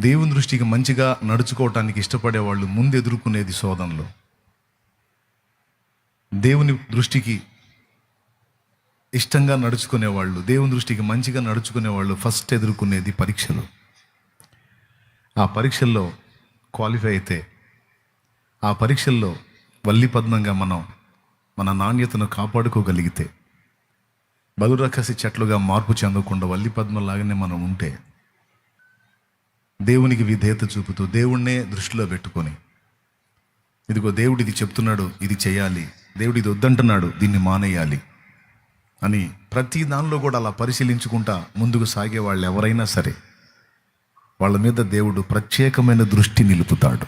దేవుని దృష్టికి మంచిగా నడుచుకోవటానికి ఇష్టపడే వాళ్ళు ముందు ఎదుర్కొనేది శోధనలు. దేవుని దృష్టికి ఇష్టంగా నడుచుకునే వాళ్ళు దేవుని దృష్టికి మంచిగా నడుచుకునే వాళ్ళు ఫస్ట్ ఎదుర్కొనేది పరీక్షలు. ఆ పరీక్షల్లో క్వాలిఫై అయితే ఆ పరీక్షల్లో వల్లి పద్మంగా మనం మన నాణ్యతను కాపాడుకోగలిగితే బలురకసి చెట్లుగా మార్పు చెందకుండా వల్లి పద్మలాగానే మనం ఉంటే దేవునికి విధేయత చూపుతూ దేవుణ్ణే దృష్టిలో పెట్టుకొని ఇదిగో దేవుడు ఇది చెప్తున్నాడు ఇది చేయాలి దేవుడు ఇది వద్దంటున్నాడు దీన్ని మానేయాలి అని ప్రతి దానిలో కూడా అలా పరిశీలించుకుంటా ముందుకు సాగే వాళ్ళు ఎవరైనా సరే వాళ్ళ మీద దేవుడు ప్రత్యేకమైన దృష్టి నిలుపుతాడు.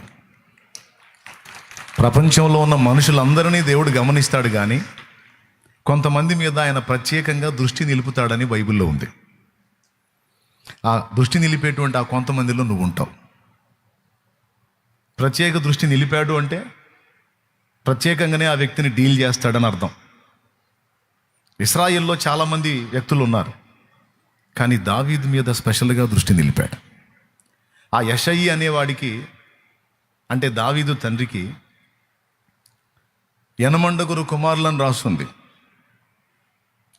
ప్రపంచంలో ఉన్న మనుషులందరినీ దేవుడు గమనిస్తాడు కానీ కొంతమంది మీద ఆయన ప్రత్యేకంగా దృష్టి నిలుపుతాడని బైబిల్లో ఉంది. ఆ దృష్టి నిలిపేటువంటి ఆ కొంతమందిలో నువ్వు ఉంటావు. ప్రత్యేక దృష్టి నిలిపాడు అంటే ప్రత్యేకంగానే ఆ వ్యక్తిని డీల్ చేస్తాడని అర్థం. ఇస్రాయిల్లో చాలామంది వ్యక్తులు ఉన్నారు. కానీ దావీద్ మీద స్పెషల్గా దృష్టి నిలిపాడు. ఆ యషయి అనేవాడికి అంటే దావీదు తండ్రికి యనమండగురు కుమారులను రాస్తుంది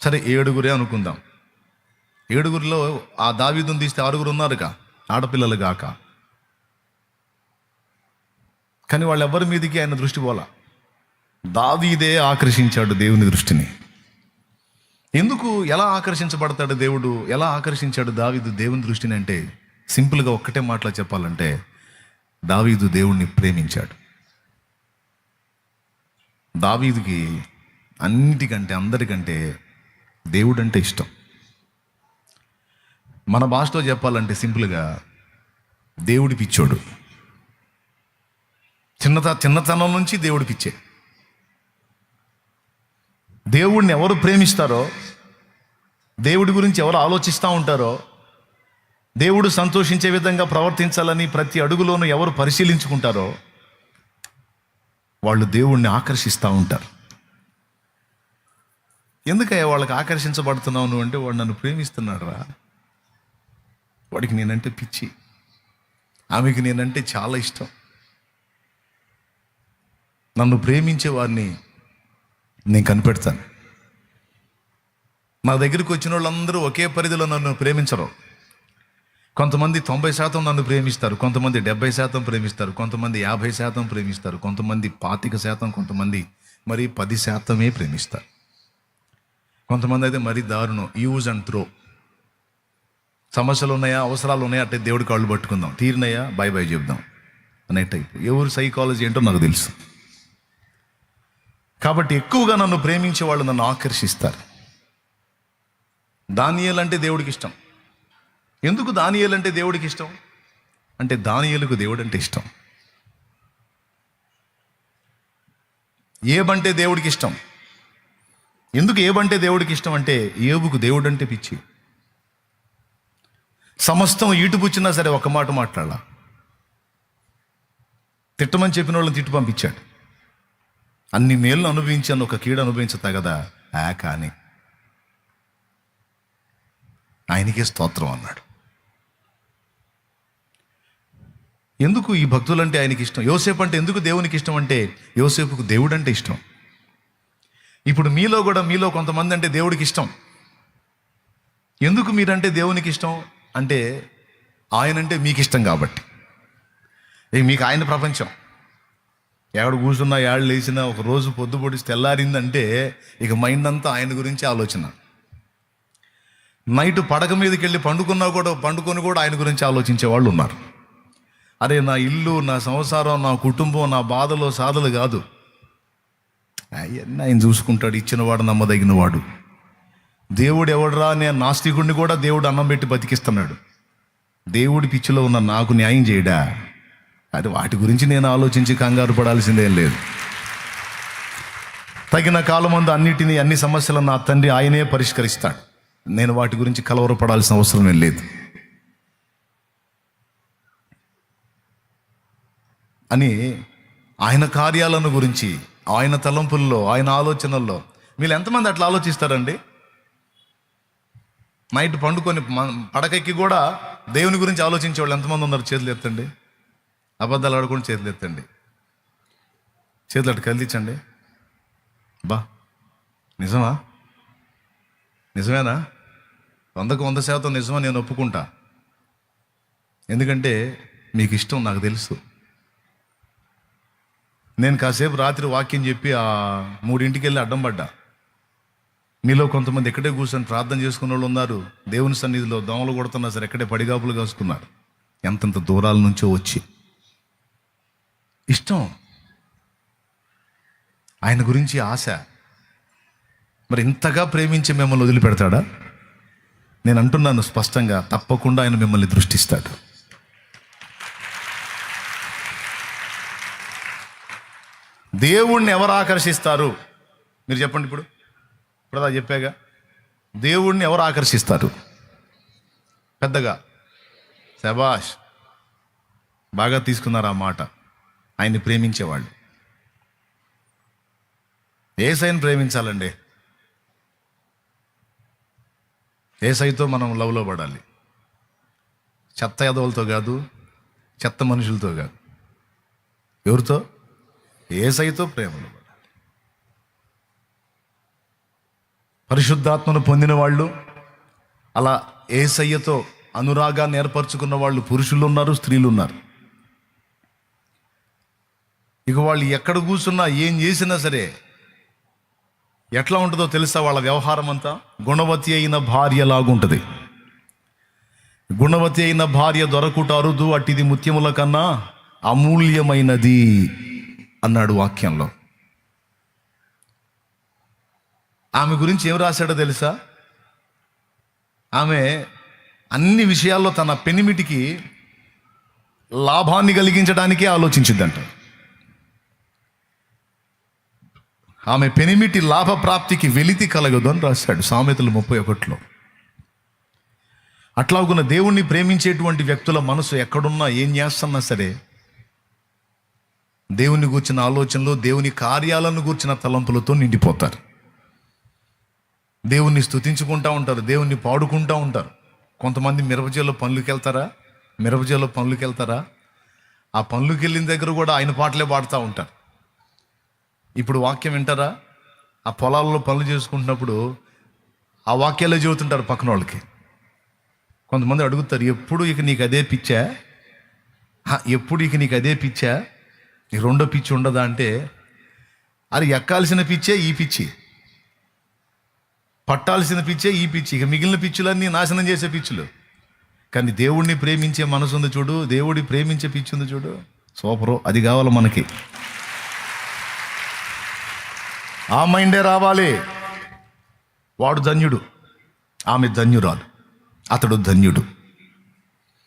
సరే ఏడుగురే అనుకుందాం. ఏడుగురిలో ఆ దావీదుని తీస్తే ఆరుగురు ఉన్నారుగా ఆడపిల్లలు గాక. కానీ వాళ్ళెవ్వరి మీదకి ఆయన దృష్టి పోలా? దావీదే ఆకర్షించాడు దేవుని దృష్టిని. ఎందుకు ఎలా ఆకర్షించబడతాడు దేవుడు? ఎలా ఆకర్షించాడు దావీదు దేవుని దృష్టిని అంటే సింపుల్గా ఒక్కటే మాటలో చెప్పాలంటే దావీదు దేవుణ్ణి ప్రేమించాడు. దావీదుకి అన్నిటికంటే అందరికంటే దేవుడంటే ఇష్టం. మన భాషలో చెప్పాలంటే సింపుల్గా దేవుడి పిచ్చోడు. చిన్నత చిన్నతనం నుంచి దేవుడి పిచ్చే. దేవుడిని ఎవరు ప్రేమిస్తారో దేవుడి గురించి ఎవరు ఆలోచిస్తూ ఉంటారో దేవుడు సంతోషించే విధంగా ప్రవర్తించాలని ప్రతి అడుగులోనూ ఎవరు పరిశీలించుకుంటారో వాళ్ళు దేవుణ్ణి ఆకర్షిస్తూ ఉంటారు. ఎందుకయ్యా వాళ్ళకి ఆకర్షించబడుతున్నావు నువ్వు అంటే వాడు నన్ను ప్రేమిస్తున్నాడు రా వాడికి నేనంటే పిచ్చి. ఆమెకి నేనంటే చాలా ఇష్టం. నన్ను ప్రేమించే వారిని నేను కనిపెడతాను. నా దగ్గరికి వచ్చిన వాళ్ళందరూ ఒకే పరిధిలో నన్ను ప్రేమించరు. కొంతమంది తొంభై శాతం నన్ను ప్రేమిస్తారు కొంతమంది డెబ్బై శాతం ప్రేమిస్తారు కొంతమంది యాభై శాతం ప్రేమిస్తారు కొంతమంది పాతిక శాతం కొంతమంది మరి పది శాతమే ప్రేమిస్తారు. కొంతమంది అయితే మరీ దారుణం యూజ్ అండ్ త్రో. సమస్యలు ఉన్నాయా అవసరాలు ఉన్నాయా అంటే దేవుడి కాళ్ళు పట్టుకుందాం. తీరినాయా? బై బై చెప్దాం. అనే టైప్ ఎవరు సైకాలజీ ఏంటో నాకు తెలుసు. కాబట్టి ఎక్కువగా నన్ను ప్రేమించే వాళ్ళు నన్ను ఆకర్షిస్తారు. దానియేలు అంటే దేవుడికి ఇష్టం. ఎందుకు దానియేలు అంటే దేవుడికి ఇష్టం? అంటే దానియలకు దేవుడు అంటే ఇష్టం. ఏబంటే దేవుడికి ఇష్టం? ఎందుకు ఏబంటే దేవుడికి ఇష్టం అంటే ఏబుకు దేవుడు అంటే పిచ్చి. సమస్తం ఈటుపుచ్చినా సరే ఒక మాట మాట్లాడాల? తిట్టమని చెప్పిన వాళ్ళని తిట్టు పంపించాడు. అన్ని మేళ్ళు అనుభవించాను ఒక కీడు అనుభవించతా కదా? ఆ కానీ. ఆయనకే స్తోత్రం అన్నాడు. ఎందుకు ఈ భక్తులంటే ఆయనకి ఇష్టం? యోసేపు అంటే ఎందుకు దేవునికి ఇష్టం అంటే యోసేపుకు దేవుడు అంటే ఇష్టం. ఇప్పుడు మీలో కూడా మీలో కొంతమంది అంటే దేవుడికి ఇష్టం. ఎందుకు మీరంటే దేవునికి ఇష్టం? అంటే ఆయన అంటే మీకు ఇష్టం కాబట్టి. ఇక మీకు ఆయన ప్రపంచం. ఎక్కడ కూర్చున్నా ఏడు లేచినా ఒక రోజు పొద్దు పొడిచి తెల్లారిందంటే ఇక మైండ్ అంతా ఆయన గురించి ఆలోచన. నైట్ పడక మీదకి వెళ్ళి పండుకున్నా కూడా పండుకొని కూడా ఆయన గురించి ఆలోచించే వాళ్ళు ఉన్నారు. అరే నా ఇల్లు నా సంసారం నా కుటుంబం నా బాధలు సాధలు కాదు. అవన్నీ ఆయన చూసుకుంటాడు ఇచ్చినవాడు నమ్మదగినవాడు. దేవుడు ఎవడరా అనే నాస్తికుడిని కూడా దేవుడు అన్నం పెట్టి బతికిస్తున్నాడు. దేవుడి పిచ్చిలో ఉన్న నాకు న్యాయం చేయడా? అది వాటి గురించి నేను ఆలోచించి కంగారు పడాల్సిందేం లేదు. తగిన కాలమందు అన్నిటినీ అన్ని సమస్యలను నా తండ్రి ఆయనే పరిష్కరిస్తాడు. నేను వాటి గురించి కలవరపడాల్సిన అవసరం లేదు. అని ఆయన కార్యాలను గురించి ఆయన తలంపుల్లో ఆయన ఆలోచనల్లో వీళ్ళు ఎంతమంది అట్లా ఆలోచిస్తారండి? నైట్ పండుకొని మ- పడకెక్కి కూడా దేవుని గురించి ఆలోచించే వాళ్ళు ఎంతమంది ఉన్నారు? చేతులు ఎత్తండి. అబద్ధాలు ఆడుకొని చేతులు ఎత్తండి. చేతులు అటు కదిలించండి. బా నిజమా? నిజమేనా? వందకు వంద శాతం నిజమా? నేను ఒప్పుకుంటా. ఎందుకంటే మీకు ఇష్టం నాకు తెలుసు. నేను కాసేపు రాత్రి వాక్యం చెప్పి ఆ మూడింటికి వెళ్ళి అడ్డం పడ్డా. మీలో కొంతమంది ఎక్కడే కూర్చొని ప్రార్థన చేసుకున్న వాళ్ళు ఉన్నారు. దేవుని సన్నిధిలో దోమలు కొడుతున్నా సరే ఎక్కడే పడిగాపులు కాసుకున్నారు. ఎంతంత దూరాల నుంచో వచ్చి. ఇష్టం. ఆయన గురించి ఆశ. మరి ఇంతగా ప్రేమించి మిమ్మల్ని వదిలిపెడతాడా? నేను అంటున్నాను స్పష్టంగా తప్పకుండా ఆయన మిమ్మల్ని దృష్టిస్తాడు. దేవుణ్ణి ఎవరు ఆకర్షిస్తారు? మీరు చెప్పండి ఇప్పుడు. ఇప్పుడు అలా చెప్పాగా? దేవుణ్ణి ఎవరు ఆకర్షిస్తారు? పెద్దగా. శబాష్ బాగా తీసుకున్నారు ఆ మాట? ఆయన్ని ప్రేమించేవాళ్ళు. ఏసైని ప్రేమించాలండి? ఏసైతో మనం లవ్లో పడాలి? చెత్త యదవులతో కాదు చెత్త మనుషులతో కాదు. ఎవరితో? ఏసైతో ప్రేమలో పరిశుద్ధాత్మను పొందిన వాళ్ళు అలా ఏసయ్యతో అనురాగాన్ని ఏర్పరచుకున్న వాళ్ళు పురుషులు ఉన్నారు స్త్రీలు ఉన్నారు ఇక వాళ్ళు ఎక్కడ కూర్చున్నా ఏం చేసినా సరే ఎట్లా ఉంటుందో తెలుసా వాళ్ళ వ్యవహారం అంతా? గుణవతి అయిన భార్య లాగుంటుంది. గుణవతి అయిన భార్య దొరకుట అరుదు అట్టిది ముత్యముల కన్నా అమూల్యమైనది అన్నాడు వాక్యంలో. ఆమె గురించి ఏం రాశాడో తెలుసా? ఆమె అన్ని విషయాల్లో తన పెనిమిటికి లాభాన్ని కలిగించడానికే ఆలోచించిందంట. ఆమె పెనిమిటి లాభప్రాప్తికి వెలితి కలగదు అని రాశాడు సామెతలు ముప్పై ఒకటిలో. అట్లాగున్న దేవుణ్ణి ప్రేమించేటువంటి వ్యక్తుల మనసు ఎక్కడున్నా ఏం చేస్తున్నా సరే దేవుని గూర్చిన ఆలోచనలు దేవుని కార్యాలను గూర్చిన తలంపులతో నిండిపోతారు. దేవుణ్ణి స్థుతించుకుంటూ ఉంటారు దేవుణ్ణి పాడుకుంటూ ఉంటారు. కొంతమంది మిరపజేలో పనులకు వెళ్తారా మిరపజేలో పనులకు వెళ్తారా ఆ పనులకు వెళ్ళిన దగ్గర కూడా ఆయన పాటలే పాడుతూ ఉంటారు. ఇప్పుడు వాక్యం వింటారా? ఆ పొలాల్లో పనులు చేసుకుంటున్నప్పుడు ఆ వాక్యాలే చెబుతుంటారు పక్కన వాళ్ళకి. కొంతమంది అడుగుతారు ఎప్పుడు ఇక నీకు అదే పిచ్చా? ఎప్పుడు ఇక నీకు అదే పిచ్చా? నీ రెండో పిచ్చి ఉండదా? అంటే అది ఎక్కాల్సిన పిచ్చే ఈ పిచ్చి. పట్టాల్సిన పిచ్చే ఈ పిచ్చి. ఇక మిగిలిన పిచ్చులన్నీ నాశనం చేసే పిచ్చులు. కానీ దేవుణ్ణి ప్రేమించే మనసు ఉంది చూడు. దేవుడి ప్రేమించే పిచ్చి ఉంది చూడు. సూపరు. అది కావాలి మనకి. ఆ మైండే రావాలి. వాడు ధన్యుడు. ఆమె ధన్యురాలు. అతడు ధన్యుడు.